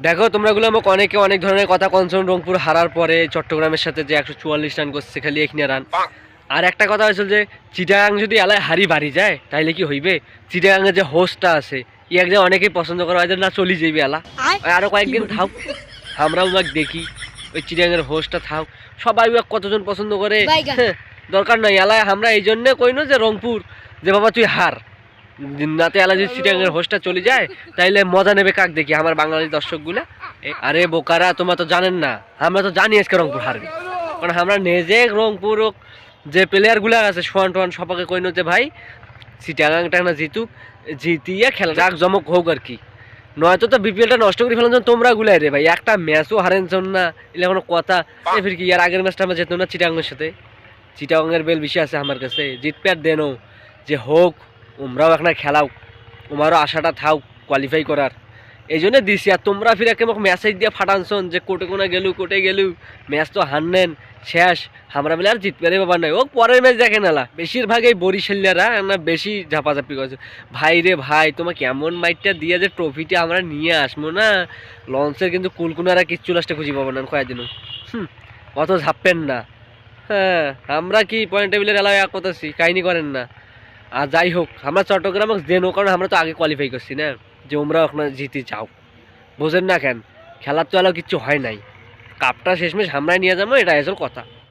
দেখো তোমরা গুলো আমাকে অনেকে অনেক ধরনের কথা কনসন রংপুর হারার পরে চট্টগ্রামের সাথে যে একশো চুয়াল্লিশ রান করছে খালি এখানে রান। আর একটা কথা হয়েছিল যে চিটাগাং যদি এলায় হারি বাড়ি যায় তাইলে কি হইবে? চিটাগাংয়ের যে হোস্টটা আছে ই একজন অনেকেই পছন্দ করা হয় যে না চলি যাইবে এলা। ওই আরও কয়েকদিন থাক আমরাও দেখি। ওই চিটাগাংয়ের হোস্টটা থাক। সবাই উয়াক কতজন পছন্দ করে? হ্যাঁ, দরকার নাই এলায়। আমরা এই জন্যে কইনো যে রংপুর যে বাবা তুই হার। নাতে এলা যদি চিটাগাংয়ের হোস্টটা চলে যায়, তাইলে মজা নেবে কাক দেখি, আমার বাঙালি দর্শকগুলা। আরে বোকারা, তোমরা তো জানেন না, আমরা তো জানি আজকে রংপুর হারবে কারণ আমরা নিজে রংপুর যে প্লেয়ারগুলো আছে, সোয়ান টোয়ান সবাকে কইনো যে ভাই চিটাগাং টানা জিতুক, জিতিয়ে খেলা যাক জমক হোক আর কি। নয়তো তো বিপিএলটা নষ্ট করে ফেলাম তোমরা গুলাই রে ভাই, একটা ম্যাচও হারেনছ না, এলে কোনো কথা, এ ফির কি আর আগের ম্যাচটা আমরা যেতাম না চিটাগাংয়ের সাথে? চিটাগাংয়ের বেল বেশি আছে আমার কাছে জিতবে আর দেনো যে হোক তোমরাও এখন খেলাও, তোমারও আশাটা থাও কোয়ালিফাই করার। এই জন্য দিছি আর তোমরা ফিরে কেমন মেসেজ দিয়ে ফাটানছন যে কোটে কোনা গেলু, কোটে গেলু ম্যাচ তো হারনেন, শেষ, আমরা বলে আর জিতবে রে বাবা নাই। ও পরের ম্যাচ দেখে নালা। বেশিরভাগ এই বরিশালিয়ারা না বেশি ঝাপাঝাপি করছে। ভাই রে ভাই তোমাকে এমন মাইটটা দিয়ে যে ট্রফিটা আমরা নিয়ে আসব না? লঞ্চের কিন্তু কুলকুনারা কিচ্ছু লাস্টে খুঁজে পাবো না কয়েকদিনও হুম, অত ঝাপবেন না। হ্যাঁ আমরা কি পয়েন্ট টেবিলের এলাকায় করতেছি কাহিনি করেন না। আর যাই হোক, আমরা চট্টগ্রাম দেনো কারণ আমরা তো আগে কোয়ালিফাই করছি না। যে ওমরা ওখানে জিতে যাও। বোঝেন না কেন? খেলার তো আলো কিচ্ছু হয় নাই। কাপটা শেষমেশ আমরাই নিয়ে যাব এটা আসল কথা।